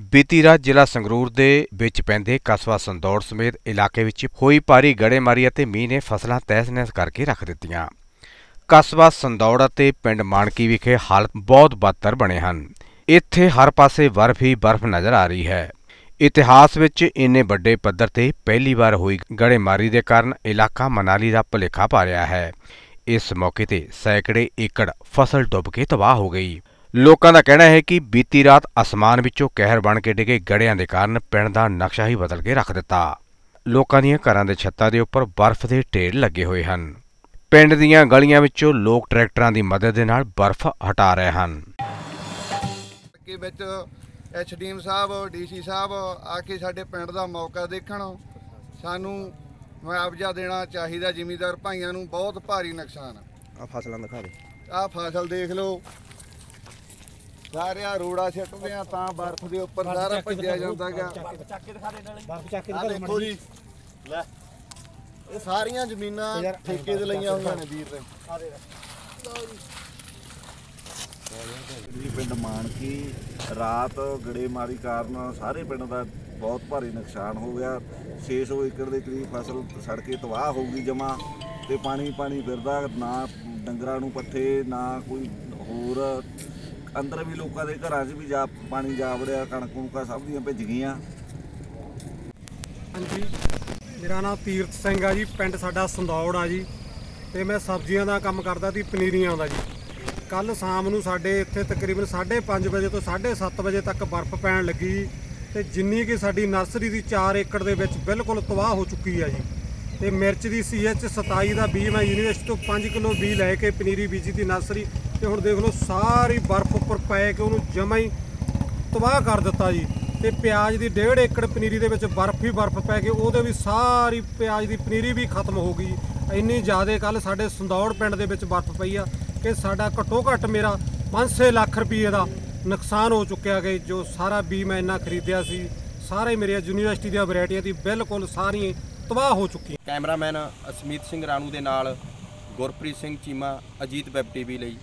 ਬੀਤੀ ਰਾਤ ਜ਼ਿਲ੍ਹਾ ਸੰਗਰੂਰ ਦੇ ਵਿੱਚ ਪੈਂਦੇ ਕਸਬਾ ਸੰਦੌੜ ਸਮੇਤ ਇਲਾਕੇ ਵਿੱਚ ਹੋਈ ਭਾਰੀ ਗੜੇਮਾਰੀ ਅਤੇ ਮੀਂਹ ਨੇ ਫਸਲਾਂ ਤਹਿਸ-ਨਹਿਸ ਕਰਕੇ ਰੱਖ ਦਿੱਤੀਆਂ। ਕਸਬਾ ਸੰਦੌੜ ਅਤੇ ਪਿੰਡ ਮਾਣਕੀ ਵਿਖੇ ਹਾਲਤ ਬਹੁਤ ਬਦਤਰ ਬਣੇ ਹਨ। ਇੱਥੇ ਹਰ ਪਾਸੇ ਬਰਫ਼ ਹੀ ਬਰਫ਼ ਨਜ਼ਰ ਆ ਰਹੀ ਹੈ। ਇਤਿਹਾਸ ਵਿੱਚ ਇੰਨੇ ਵੱਡੇ ਪੱਧਰ ਤੇ ਪਹਿਲੀ ਵਾਰ ਹੋਈ ਗੜੇਮਾਰੀ ਦੇ ਕਾਰਨ ਇਲਾਕਾ ਮਨਾਲੀ ਦਾ ਭੁਲੇਖਾ ਪਾ ਰਿਹਾ ਹੈ। ਇਸ ਮੌਕੇ ਤੇ ਸੈਂਕੜੇ ਏਕੜ ਫਸਲ ਡੁੱਬ ਕੇ ਤਬਾਹ ਹੋ ਗਈ। ਲੋਕਾਂ ਦਾ ਕਹਿਣਾ ਹੈ ਕਿ ਬੀਤੀ ਰਾਤ ਅਸਮਾਨ ਵਿੱਚੋਂ ਕਹਿਰ ਬਣ ਕੇ ਡਿੱਗੇ ਗੜਿਆਂ ਦੇ ਕਾਰਨ ਪਿੰਡ ਦਾ ਨਕਸ਼ਾ ਹੀ ਬਦਲ ਕੇ ਰੱਖ ਦਿੱਤਾ। ਲੋਕਾਂ ਦੀਆਂ ਘਰਾਂ ਦੇ ਛੱਤਾਂ ਦੇ ਉੱਪਰ ਬਰਫ਼ ਦੇ ਢੇਰ ਲੱਗੇ ਹੋਏ ਹਨ। ਪਿੰਡ ਦੀਆਂ ਗਲੀਆਂ ਵਿੱਚੋਂ ਲੋਕ ਟਰੈਕਟਰਾਂ ਦੀ ਮਦਦ ਦੇ ਨਾਲ ਬਰਫ਼ ਹਟਾ ਰਹੇ ਹਨ। ਕਿ ਵਿੱਚ ਐਚਡੀਐਮ ਸਾਹਿਬ ਡੀਸੀ ਸਾਹਿਬ ਆ ਕੇ ਸਾਡੇ ਪਿੰਡ ਦਾ ਮੌਕਾ ਦੇਖਣ ਸਾਨੂੰ ਮੁਆਵਜ਼ਾ ਦੇਣਾ ਚਾਹੀਦਾ ਜ਼ਿਮੀਂਦਾਰ ਭਾਈਆਂ ਨੂੰ ਬਹੁਤ ਭਾਰੀ ਨੁਕਸਾਨ ਆ ਫਸਲਾਂ ਦਿਖਾ ਦੇ ਆ ਫਸਲ ਦੇਖ ਲਓ ਸਾਰਿਆਂ ਰੋੜਾ ਸਿੱਟਦੇ ਆ ਤਾਂ ਬਰਫ਼ ਦੇ ਉੱਪਰ ਸਾਰਾ ਭੱਜਿਆ ਜਾਂਦਾਗਾ। ਆ ਦੇਖੋ ਜੀ। ਲੈ। ਇਹ ਸਾਰੀਆਂ ਜ਼ਮੀਨਾਂ ਠੇਕੇ ਤੇ ਲਈਆਂ ਹੋਈਆਂ ਨੇ ਵੀਰ ਨੇ ਜੀ ਪਿੰਡ ਮਾਨਕੀ ਰਾਤ ਗੜੇਮਾਰੀ ਕਾਰਨ ਸਾਰੇ ਪਿੰਡ ਦਾ ਬਹੁਤ ਭਾਰੀ ਨੁਕਸਾਨ ਹੋ ਗਿਆ। 600 ਏਕੜ ਦੇ ਕਰੀਬ ਫਸਲ ਸੜ ਕੇ ਤਬਾਹ ਹੋ ਗਈ ਜਮਾ ਤੇ ਪਾਣੀ ਪਾਣੀ ਫਿਰਦਾ ਨਾ ਡੰਗਰਾਂ ਨੂੰ ਪੱਠੇ ਨਾ ਕੋਈ ਹੋਰ ਅੰਦਰ ਵੀ ਲੋਕਾਂ ਦੇ ਘਰਾਂ 'ਚ ਵੀ ਜਾ ਪਾਣੀ ਜਾ ਵੜਿਆ, ਕਣਕ ਕੁਣਕਾਂ ਸਭ ਦੀਆਂ ਭਿੱਜ ਗਈਆਂ। ਹਾਂਜੀ, ਮੇਰਾ ਨਾਮ ਤੀਰਥ ਸਿੰਘ ਆ ਜੀ, ਪਿੰਡ ਸਾਡਾ ਸੰਦੌੜ ਆ ਜੀ। ਤੇ ਮੈਂ ਸਬਜ਼ੀਆਂ ਦਾ ਕੰਮ ਕਰਦਾ ਸੀ, ਪਨੀਰੀਆਂ ਦਾ ਜੀ। ਕੱਲ ਸ਼ਾਮ ਨੂੰ ਸਾਡੇ ਇੱਥੇ ਤਕਰੀਬਨ 5:30 ਵਜੇ ਤੋਂ 7:30 ਵਜੇ ਤੱਕ ਬਰਫ਼ ਪੈਣ ਲੱਗੀ। ਜੀ ਤੇ ਜਿੰਨੀ ਕਿ ਸਾਡੀ ਨਰਸਰੀ ਦੀ 4 ਏਕੜ ਦੇ ਵਿੱਚ ਬਿਲਕੁਲ ਤਬਾਹ ਹੋ ਚੁੱਕੀ ਆ ਜੀ। ਤੇ ਮਿਰਚ ਦੀ ਸੀਐਚ 27 ਦਾ ਬੀਜ ਮੈਂ ਯੂਨੀਵਰਸਿਟੀ ਤੋਂ 5 ਕਿਲੋ ਬੀਜ ਲੈ ਕੇ ਪਨੀਰੀ ਬੀਜੀ ਦੀ ਨਰਸਰੀ ਤੇ ਹੁਣ ਦੇਖ ਲਓ ਸਾਰੀ ਬਰਫ਼ ਉੱਪਰ ਪੈ ਕੇ ਉਹਨੂੰ ਜਮਾ ਹੀ ਤਬਾਹ ਕਰ ਦਿੱਤਾ ਜੀ। ਤੇ ਪਿਆਜ਼ ਦੀ 1.5 ਏਕੜ ਪਨੀਰੀ ਦੇ ਵਿੱਚ ਬਰਫ਼ ਹੀ ਬਰਫ਼ ਪੈ ਕੇ ਉਹਦੇ ਵੀ ਸਾਰੀ ਪਿਆਜ਼ ਦੀ ਪਨੀਰੀ ਵੀ ਖਤਮ ਹੋ ਗਈ। ਇੰਨੀ ਜ਼ਿਆਦਾ ਕੱਲ ਸਾਡੇ ਸੰਦੌੜ ਪਿੰਡ ਦੇ ਵਿੱਚ ਬਰਫ਼ ਪਈ ਆ ਕਿ ਸਾਡਾ ਘੱਟੋ ਘੱਟ ਮੇਰਾ 5-6 ਲੱਖ ਰੁਪਏ ਦਾ ਨੁਕਸਾਨ ਹੋ ਚੁੱਕਿਆ ਕਿ ਜੋ ਸਾਰਾ ਬੀ ਮੈਂ ਇੰਨਾ ਖਰੀਦਿਆ ਸੀ। ਸਾਰੇ ਮੇਰੇ ਯੂਨੀਵਰਸਿਟੀ ਦੀਆਂ ਵੈਰਾਈਟੀਆਂ ਦੀ ਬਿਲਕੁਲ ਸਾਰੀਆਂ ਤਬਾਹ ਹੋ ਚੁੱਕੀ ਹੈ। ਕੈਮਰਾਮੈਨ ਅਸਮੀਤ ਸਿੰਘ ਰਾਣੂ ਦੇ ਨਾਲ ਗੁਰਪ੍ਰੀਤ ਸਿੰਘ ਚੀਮਾ, ਅਜੀਤ ਵੈਬ ਟੀਵੀ ਲਈ।